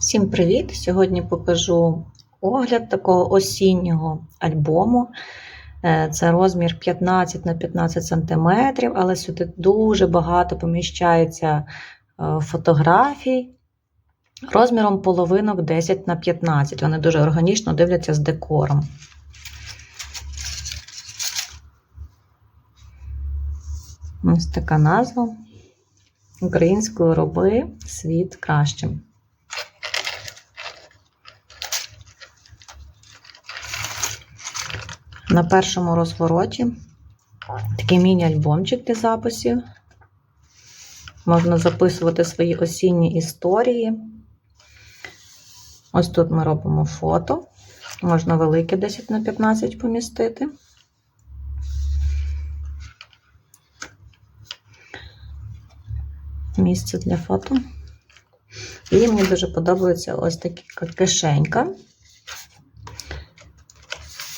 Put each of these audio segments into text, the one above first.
Всім привіт! Сьогодні покажу огляд такого осіннього альбому. Е, Це розмір 15 на 15 см, але сюди дуже багато поміщається е, фотографій розміром половинок 10 на 15. Вони дуже органічно дивляться з декором. Ось така назва. Українською роби світ кращим. На першому розвороті такий міні-альбомчик для записів. Можна записувати свої осінні історії. Ось тут ми робимо фото. Можна велике 10 на 15 помістити. Місце для фото. І мені дуже подобається ось така кишенька.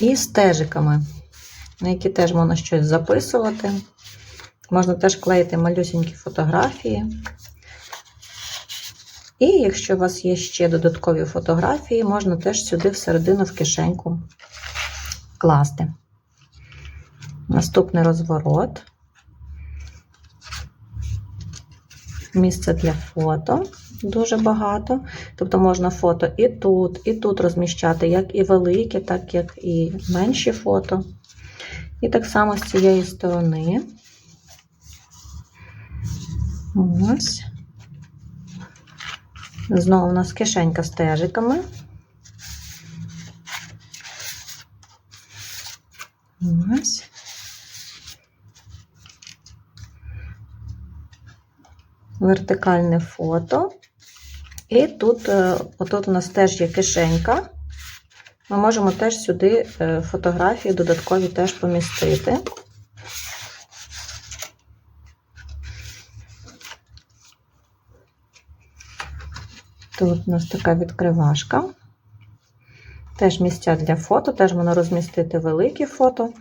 І стежиками, на які теж можна щось записувати. Можна теж клеїти малюсенькі фотографії. І якщо у вас є ще додаткові фотографії, можна теж сюди всередину в кишеньку класти. Наступний розворот. Місце для фото дуже багато. Тобто можна фото і тут, і тут розміщати, як і великі, так як і менші фото. І так само з цієї сторони. Ось. Знову у нас кишенька з тежиками. Ось. Вертикальне фото. І тут, е, отут у нас теж є кишенька. Ми можемо теж сюди е, фотографії додаткові теж помістити. Тут у нас така відкривашка. Теж місця для фото, теж можна розмістити великі фото,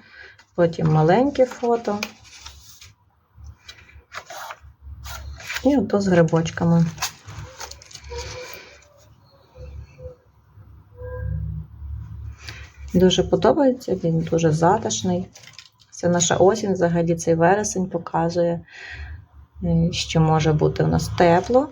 потім маленькі фото. І ото з грибочками. Дуже подобається, він дуже затишний. Це наша осінь, взагалі цей вересень показує, е, що може бути у нас тепло.